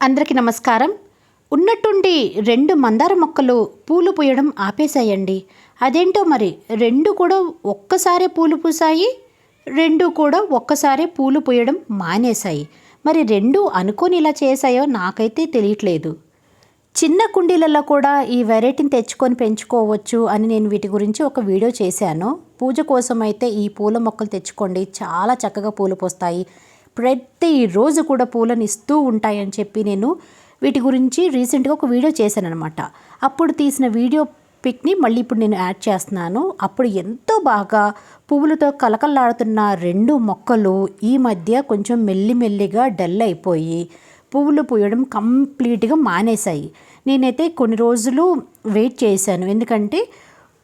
అందరికీ నమస్కారం. ఉన్నట్టుండి రెండు మందార మొక్కలు పూలు పూయడం ఆపేశాయండి. అదేంటో మరి రెండు కూడా ఒక్కసారే పూలు పూసాయి రెండు కూడా ఒక్కసారే పూలు పూయడం మానేశాయి. మరి రెండు అనుకొని ఇలా చేశాయో నాకైతే తెలియట్లేదు. చిన్న కుండీలలో కూడా ఈ వెరైటీని తెచ్చుకొని పెంచుకోవచ్చు అని నేను వీటి గురించి ఒక వీడియో చేశాను. పూజ కోసం అయితే ఈ పూల మొక్కలు తెచ్చుకోండి. చాలా చక్కగా పూలు పోస్తాయి. ప్రతిరోజు కూడా పూలను ఇస్తూ ఉంటాయని చెప్పి నేను వీటి గురించి రీసెంట్గా ఒక వీడియో చేశాను అనమాట అప్పుడు తీసిన వీడియో పిక్ని మళ్ళీ ఇప్పుడు నేను యాడ్ చేస్తున్నాను. అప్పుడు ఎంతో బాగా పువ్వులతో కలకల్లాడుతున్న రెండు మొక్కలు ఈ మధ్య కొంచెం మెల్లిమెల్లిగా డల్ అయిపోయి పువ్వులు పూయడం కంప్లీట్గా మానేశాయి. నేనైతే కొన్ని రోజులు వెయిట్ చేశాను. ఎందుకంటే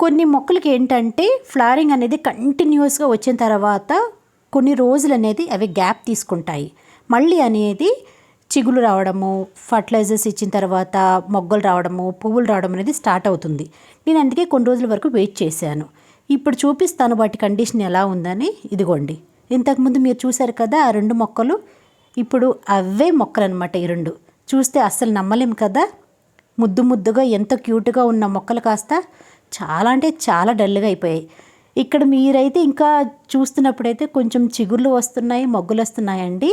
కొన్ని మొక్కలకి ఏంటంటే ఫ్లవరింగ్ అనేది కంటిన్యూస్గా వచ్చిన తర్వాత కొన్ని రోజులు అనేది అవి గ్యాప్ తీసుకుంటాయి. మళ్ళీ అనేది చిగులు రావడము ఫర్టిలైజర్స్ ఇచ్చిన తర్వాత మొగ్గలు రావడము పువ్వులు రావడం అనేది స్టార్ట్ అవుతుంది. నేను అందుకే కొన్ని రోజుల వరకు వెయిట్ చేశాను. ఇప్పుడు చూపిస్తాను వాటి కండిషన్ ఎలా ఉందని. ఇదిగోండి. ఇంతకుముందు మీరు చూశారు కదా ఆ రెండు మొక్కలు? ఇప్పుడు అవే మొక్కలు అనమాట ఈ రెండు. చూస్తే అస్సలు నమ్మలేం కదా. ముద్దు ముద్దుగా ఎంత క్యూట్గా ఉన్న మొక్కలు కాస్త. చాలా అంటే చాలా డల్గా అయిపోయాయి. ఇక్కడ మీరైతే ఇంకా చూస్తున్నప్పుడైతే కొంచెం చిగుర్లు వస్తున్నాయి మొగ్గులు వస్తున్నాయండి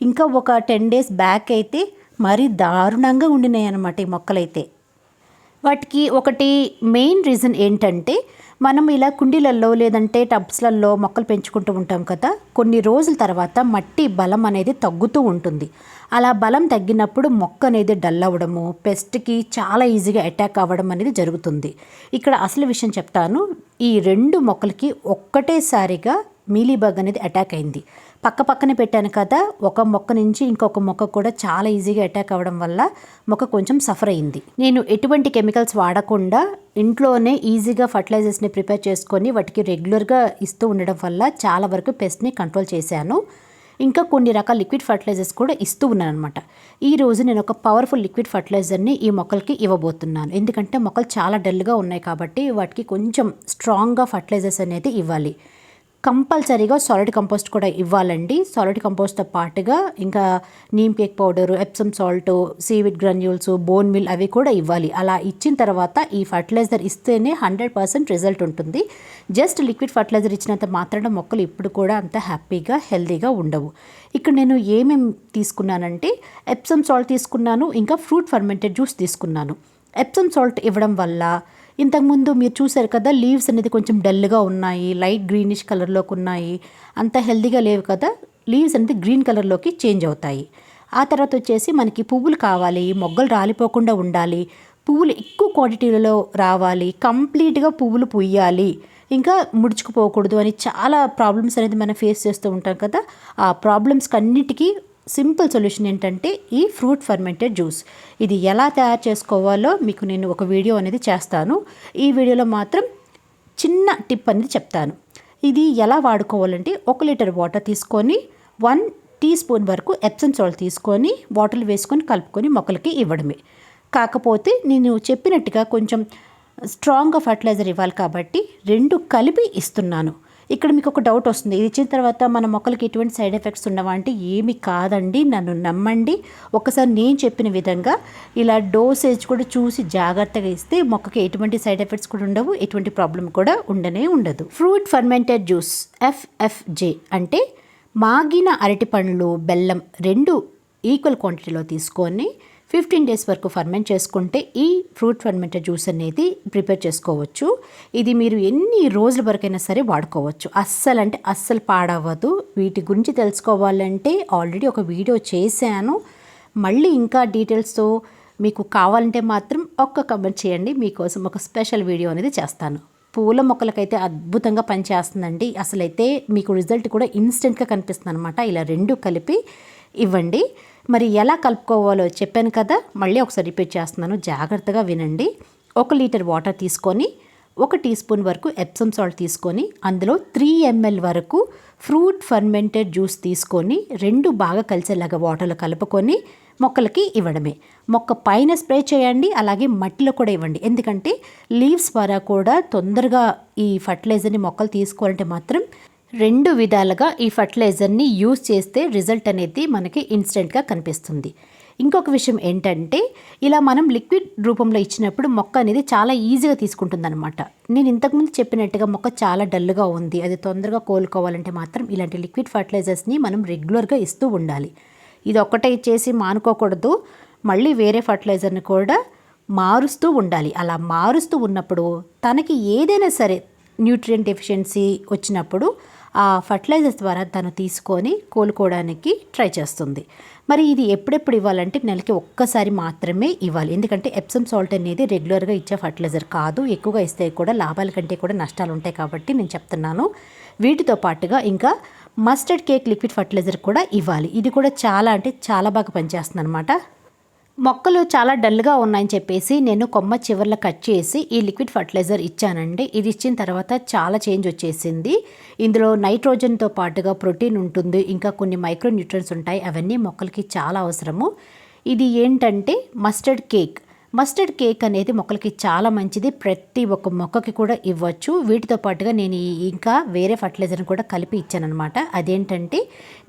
ఇంకా ఒక టెన్ డేస్ బ్యాక్ అయితే మరీ దారుణంగా ఉండినాయి అనమాట ఈ మొక్కలైతే. వాటికి ఒకటి మెయిన్ రీజన్ ఏంటంటే మనం ఇలా కుండీలలో లేదంటే టబ్స్లలో మొక్కలు పెంచుకుంటూ ఉంటాం కదా కొన్ని రోజుల తర్వాత మట్టి బలం అనేది తగ్గుతూ ఉంటుంది. అలా బలం తగ్గినప్పుడు మొక్క అనేది డల్ అవ్వడము పెస్ట్కి చాలా ఈజీగా అటాక్ అవ్వడం అనేది జరుగుతుంది. ఇక్కడ అసలు విషయం చెప్తాను ఈ రెండు మొక్కలకి ఒక్కటేసారిగా మీలీబగ్ అనేది అటాక్ అయింది. పక్క పక్కనే పెట్టాను కదా ఒక మొక్క నుంచి ఇంకొక మొక్క కూడా చాలా ఈజీగా అటాక్ అవ్వడం వల్ల మొక్క కొంచెం సఫర్ అయింది నేను ఎటువంటి కెమికల్స్ వాడకుండా ఇంట్లోనే ఈజీగా ఫర్టిలైజర్స్ని ప్రిపేర్ చేసుకొని వాటికి రెగ్యులర్గా ఇస్తూ ఉండడం వల్ల చాలా వరకు పెస్ట్ని కంట్రోల్ చేశాను. ఇంకా కొన్ని రకాల లిక్విడ్ ఫర్టిలైజర్స్ కూడా ఇస్తూ ఉన్నాను అనమాట ఈ రోజు నేను ఒక పవర్ఫుల్ లిక్విడ్ ఫర్టిలైజర్ని ఈ మొక్కలకి ఇవ్వబోతున్నాను. ఎందుకంటే మొక్కలు చాలా డల్గా ఉన్నాయి కాబట్టి వాటికి కొంచెం స్ట్రాంగ్గా ఫర్టిలైజర్స్ అనేది ఇవ్వాలి. కంపల్సరీగా సాలిడ్ కంపోస్ట్ కూడా ఇవ్వాలండి. సాలిడ్ కంపోస్ట్తో పాటుగా ఇంకా neem cake powder Epsom salt seaweed granules bone meal అవి కూడా ఇవ్వాలి. అలా ఇచ్చిన తర్వాత ఈ ఫర్టిలైజర్ ఇస్తేనే హండ్రెడ్ పర్సెంట్ రిజల్ట్ ఉంటుంది. జస్ట్ లిక్విడ్ ఫర్టిలైజర్ ఇచ్చినంత మాత్రాన మొక్కలు ఇప్పుడు కూడా అంత హ్యాపీగా హెల్దీగా ఉండవు. ఇక్కడ నేను ఏమేమి తీసుకున్నానంటే ఎప్సమ్ సాల్ట్ తీసుకున్నాను ఇంకా ఫ్రూట్ ఫర్మెంటెడ్ జ్యూస్ తీసుకున్నాను. ఎప్సమ్ సాల్ట్ ఇవ్వడం వల్ల ఇంతకుముందు మీరు చూసారు కదా లీవ్స్ అనేది కొంచెం డల్గా ఉన్నాయి లైట్ గ్రీనిష్ కలర్లోకి ఉన్నాయి అంత హెల్దీగా లేవు కదా లీవ్స్ అనేది గ్రీన్ కలర్లోకి చేంజ్ అవుతాయి. ఆ తర్వాత వచ్చేసి మనకి పువ్వులు కావాలి మొగ్గలు రాలిపోకుండా ఉండాలి పువ్వులు ఎక్కువ క్వాంటిటీలలో రావాలి కంప్లీట్గా పువ్వులు పుయ్యాలి ఇంకా ముడుచుకుపోకూడదు అని చాలా ప్రాబ్లమ్స్ అనేది మనం ఫేస్ చేస్తూ ఉంటాం కదా ఆ ప్రాబ్లమ్స్కి అన్నిటికీ సింపుల్ సొల్యూషన్ ఏంటంటే ఈ ఫ్రూట్ ఫర్మెంటెడ్ జ్యూస్. ఇది ఎలా తయారు చేసుకోవాలో మీకు నేను ఒక వీడియో అనేది చేస్తాను. ఈ వీడియోలో మాత్రం చిన్న టిప్ అనేది చెప్తాను. ఇది ఎలా వాడుకోవాలంటే ఒక లీటర్ వాటర్ తీసుకొని వన్ టీ స్పూన్ వరకు ఎప్సమ్ సాల్ట్ తీసుకొని వాటర్లు వేసుకొని కలుపుకొని మొక్కలకి ఇవ్వడమే. కాకపోతే నేను చెప్పినట్టుగా కొంచెం స్ట్రాంగ్గా ఫర్టిలైజర్ ఇవ్వాలి కాబట్టి రెండు కలిపి ఇస్తున్నాను. ఇక్కడ మీకు ఒక డౌట్ వస్తుంది. ఇది ఇచ్చిన తర్వాత మన మొక్కలకి ఎటువంటి సైడ్ ఎఫెక్ట్స్ ఉన్నవా అంటే ఏమి కాదండి. నన్ను నమ్మండి. ఒకసారి నేను చెప్పిన విధంగా ఇలా డోసేజ్ కూడా చూసి జాగ్రత్తగా ఇస్తే మొక్కకి ఎటువంటి సైడ్ ఎఫెక్ట్స్ కూడా ఉండవు ఎటువంటి ప్రాబ్లం కూడా ఉండనే ఉండదు. ఫ్రూట్ ఫర్మెంటెడ్ జ్యూస్ ఎఫ్ఎఫ్జే అంటే మాగిన అరటి పండ్లు బెల్లం రెండు ఈక్వల్ క్వాంటిటీలో తీసుకొని ఫిఫ్టీన్ డేస్ వరకు ఫర్మెంట్ చేసుకుంటే ఈ ఫ్రూట్ ఫర్మెంటెడ్ జ్యూస్ అనేది ప్రిపేర్ చేసుకోవచ్చు. ఇది మీరు ఎన్ని రోజుల వరకైనా సరే వాడుకోవచ్చు. అస్సలు అంటే అస్సలు పాడవ్వదు. వీటి గురించి తెలుసుకోవాలంటే ఆల్రెడీ ఒక వీడియో చేశాను. మళ్ళీ ఇంకా డీటెయిల్స్తో మీకు కావాలంటే మాత్రం ఒక్క కమెంట్ చేయండి. మీకోసం ఒక స్పెషల్ వీడియో అనేది చేస్తాను. పూల మొక్కలకైతే అద్భుతంగా పనిచేస్తుందండి. అసలైతే మీకు రిజల్ట్ కూడా ఇన్స్టెంట్గా కనిపిస్తుంది అనమాట ఇలా రెండు కలిపి ఇవ్వండి. మరి ఎలా కలుపుకోవాలో చెప్పాను కదా మళ్ళీ ఒకసారి రిపీట్ చేస్తున్నాను. జాగ్రత్తగా వినండి. ఒక లీటర్ వాటర్ తీసుకొని ఒక టీ స్పూన్ వరకు ఎప్సమ్ సాల్ట్ తీసుకొని అందులో త్రీ ఎంఎల్ వరకు ఫ్రూట్ ఫర్మెంటెడ్ జ్యూస్ తీసుకొని రెండు బాగా కలిసేలాగా వాటర్లో కలుపుకొని మొక్కలకి ఇవ్వడమే. మొక్క పైన స్ప్రే చేయండి అలాగే మట్టిలో కూడా ఇవ్వండి. ఎందుకంటే లీవ్స్ ద్వారా కూడా తొందరగా ఈ ఫర్టిలైజర్ని మొక్కలు తీసుకోవాలంటే మాత్రం రెండు విధాలుగా ఈ ఫర్టిలైజర్ని యూజ్ చేస్తే రిజల్ట్ అనేది మనకి ఇన్స్టెంట్గా కనిపిస్తుంది. ఇంకొక విషయం ఏంటంటే ఇలా మనం లిక్విడ్ రూపంలో ఇచ్చినప్పుడు మొక్క అనేది చాలా ఈజీగా తీసుకుంటుందన్నమాట. నేను ఇంతకుముందు చెప్పినట్టుగా మొక్క చాలా డల్గా ఉంది. అది తొందరగా కోలుకోవాలంటే మాత్రం ఇలాంటి లిక్విడ్ ఫర్టిలైజర్స్ని మనం రెగ్యులర్గా ఇస్తూ ఉండాలి. ఇది ఒక్కటే చేసి మానుకోకూడదు. మళ్ళీ వేరే ఫర్టిలైజర్ని కూడా మారుస్తూ ఉండాలి. అలా మారుస్తూ ఉన్నప్పుడు తనకి ఏదైనా సరే న్యూట్రియం డెఫిషియన్సీ వచ్చినప్పుడు ఆ ఫర్టిలైజర్స్ ద్వారా తను తీసుకొని కోలుకోవడానికి ట్రై చేస్తుంది. మరి ఇది ఎప్పుడెప్పుడు ఇవ్వాలంటే నెలకి ఒక్కసారి మాత్రమే ఇవ్వాలి. ఎందుకంటే ఎప్సమ్ సాల్ట్ అనేది రెగ్యులర్గా ఇచ్చే ఫర్టిలైజర్ కాదు. ఎక్కువగా ఇస్తే కూడా లాభాల కంటే కూడా నష్టాలు ఉంటాయి కాబట్టి నేను చెప్తున్నాను. వీటితో పాటుగా ఇంకా మస్టర్డ్ కేక్ లిక్విడ్ ఫర్టిలైజర్ కూడా ఇవ్వాలి. ఇది కూడా చాలా అంటే చాలా బాగా పనిచేస్తుంది అనమాట మొక్కలు చాలా డల్గా ఉన్నాయని చెప్పేసి నేను కొమ్మ చివర్ల కట్ చేసి ఈ లిక్విడ్ ఫర్టిలైజర్ ఇచ్చానండి. ఇది ఇచ్చిన తర్వాత చాలా చేంజ్ వచ్చేసింది. ఇందులో నైట్రోజన్తో పాటుగా ప్రోటీన్ ఉంటుంది ఇంకా కొన్ని మైక్రో న్యూట్రన్స్ ఉంటాయి అవన్నీ మొక్కలకి చాలా అవసరము. ఇది ఏంటంటే మస్టర్డ్ కేక్. మస్టర్డ్ కేక్ అనేది మొక్కలకి చాలా మంచిది. ప్రతి ఒక్క మొక్కకి కూడా ఇవ్వచ్చు. వీటితో పాటుగా నేను ఇంకా వేరే ఫర్టిలైజర్ని కూడా కలిపి ఇచ్చానమాట అదేంటంటే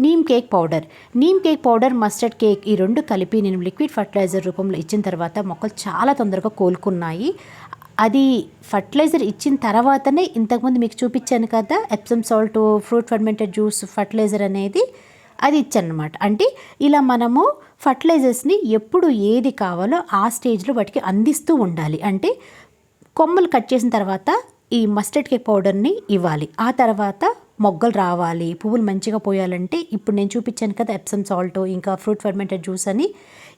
neem cake powder neem cake powder mustard cake ఈ రెండు కలిపి నేను లిక్విడ్ ఫర్టిలైజర్ రూపంలో ఇచ్చిన తర్వాత మొక్కలు చాలా తొందరగా కోలుకున్నాయి. అది ఫర్టిలైజర్ ఇచ్చిన తర్వాతనే ఇంతకుముందు మీకు చూపించాను కదా Epsom salt fruit fermented juice fertiliser అనేది అది ఇచ్చానమాట అంటే ఇలా మనము ఫర్టిలైజర్స్ని ఎప్పుడు ఏది కావాలో ఆ స్టేజ్లో వాటికి అందిస్తూ ఉండాలి. అంటే కొమ్మలు కట్ చేసిన తర్వాత ఈ మస్టర్డ్ కేక్ పౌడర్ని ఇవ్వాలి. ఆ తర్వాత మొగ్గలు రావాలి. పువ్వులు మంచిగా పోయాలంటే ఇప్పుడు నేను చూపించాను కదా ఎప్సమ్ సాల్ట్ ఇంకా ఫ్రూట్ ఫర్మెంటెడ్ జ్యూస్ అని.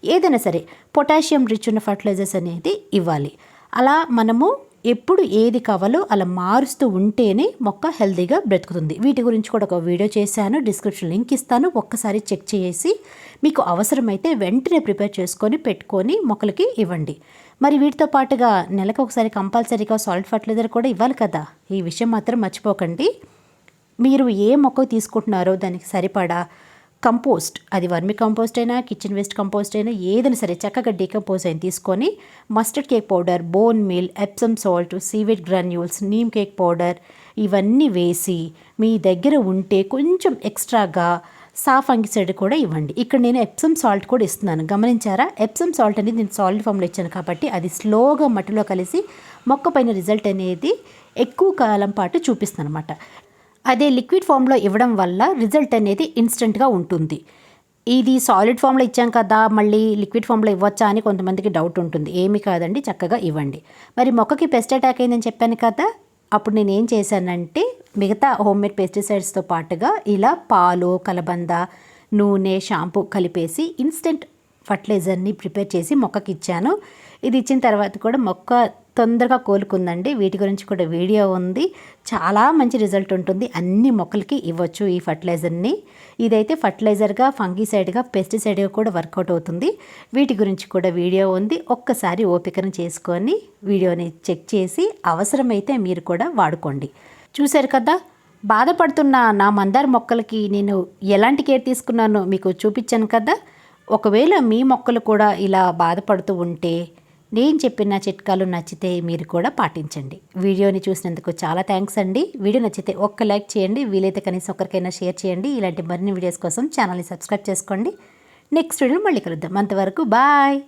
ఏదైనా సరే పొటాషియం రిచ్ ఉన్న ఫర్టిలైజర్స్ అనేది ఇవ్వాలి. అలా మనము ఎప్పుడు ఏది కావాలో అలా మారుస్తూ ఉంటేనే మొక్క హెల్తీగా బ్రతుకుతుంది. వీటి గురించి కూడా ఒక వీడియో చేశాను. డిస్క్రిప్షన్ లింక్ ఇస్తాను. ఒక్కసారి చెక్ చేసి మీకు అవసరమైతే వెంటనే ప్రిపేర్ చేసుకొని పెట్టుకొని మొక్కలకి ఇవ్వండి. మరి వీటితో పాటుగా నెలకు ఒకసారి కంపల్సరీగా సాల్ట్ ఫర్టిలైజర్ కూడా ఇవ్వాలి కదా? ఈ విషయం మాత్రం మర్చిపోకండి. మీరు ఏ మొక్క తీసుకుంటున్నారో దానికి సరిపడా కంపోస్ట్ అది వర్మి కంపోస్ట్ అయినా కిచెన్ వేస్ట్ కంపోస్ట్ అయినా ఏదైనా సరే చక్కగా డీకంపోజ్ అయిన తీసుకొని mustard cake powder bone meal Epsom salt seaweed granules neem cake powder ఇవన్నీ వేసి మీ దగ్గర ఉంటే కొంచెం ఎక్స్ట్రాగా సాఫ్ అంగిసైడ్ కూడా ఇవ్వండి. ఇక్కడ నేను ఎప్సమ్ సాల్ట్ కూడా ఇస్తున్నాను. గమనించారా? ఎప్సమ్ సాల్ట్ అనేది నేను సాల్ట్ ఫామ్లో ఇచ్చాను కాబట్టి అది స్లోగా మట్టిలో కలిసి మొక్క పైన రిజల్ట్ అనేది ఎక్కువ కాలం పాటు చూపిస్తుంది అనమాట అదే లిక్విడ్ ఫామ్లో ఇవ్వడం వల్ల రిజల్ట్ అనేది ఇన్స్టెంట్గా ఉంటుంది. ఇది సాలిడ్ ఫామ్లో ఇచ్చాం కదా మళ్ళీ లిక్విడ్ ఫామ్లో ఇవ్వచ్చా అని కొంతమందికి డౌట్ ఉంటుంది. ఏమి కాదండి చక్కగా ఇవ్వండి. మరి మొక్కకి పెస్ట్ అటాక్ అయిందని చెప్పాను కదా అప్పుడు నేను ఏం చేశానంటే మిగతా హోమ్మేడ్ పెస్టిసైడ్స్తో పాటుగా ఇలా పాలు కలబంద నూనె షాంపూ కలిపేసి ఇన్స్టెంట్ ఫర్టిలైజర్ని ప్రిపేర్ చేసి మొక్కకి ఇచ్చాను. ఇది ఇచ్చిన తర్వాత కూడా మొక్క తొందరగా కోలుకుందండి. వీటి గురించి కూడా వీడియో ఉంది. చాలా మంచి రిజల్ట్ ఉంటుంది. అన్ని మొక్కలకి ఇవ్వచ్చు ఈ ఫర్టిలైజర్ని. ఇదైతే ఫర్టిలైజర్గా ఫంగిసైడ్గా పెస్టిసైడ్గా కూడా వర్కౌట్ అవుతుంది. వీటి గురించి కూడా వీడియో ఉంది. ఒక్కసారి ఓపికను చేసుకొని వీడియోని చెక్ చేసి అవసరమైతే మీరు కూడా వాడుకోండి. చూశారు కదా? బాధపడుతున్న నా మందార మొక్కలకి నేను ఎలాంటి కేర్ తీసుకున్నానో మీకు చూపించాను కదా? ఒకవేళ మీ మొక్కలు కూడా ఇలా బాధపడుతూ ఉంటే నేను చెప్పిన చిట్కాలు నచ్చితే మీరు కూడా పాటించండి. వీడియోని చూసినందుకు చాలా థ్యాంక్స్ అండి. వీడియో నచ్చితే ఒక్క లైక్ చేయండి. వీలైతే కనీసం ఒకరికైనా షేర్ చేయండి. ఇలాంటి మరిన్ని వీడియోస్ కోసం ఛానల్ని సబ్స్క్రైబ్ చేసుకోండి. నెక్స్ట్ వీడియో మళ్ళీ కలుద్దాం. అంతవరకు బాయ్!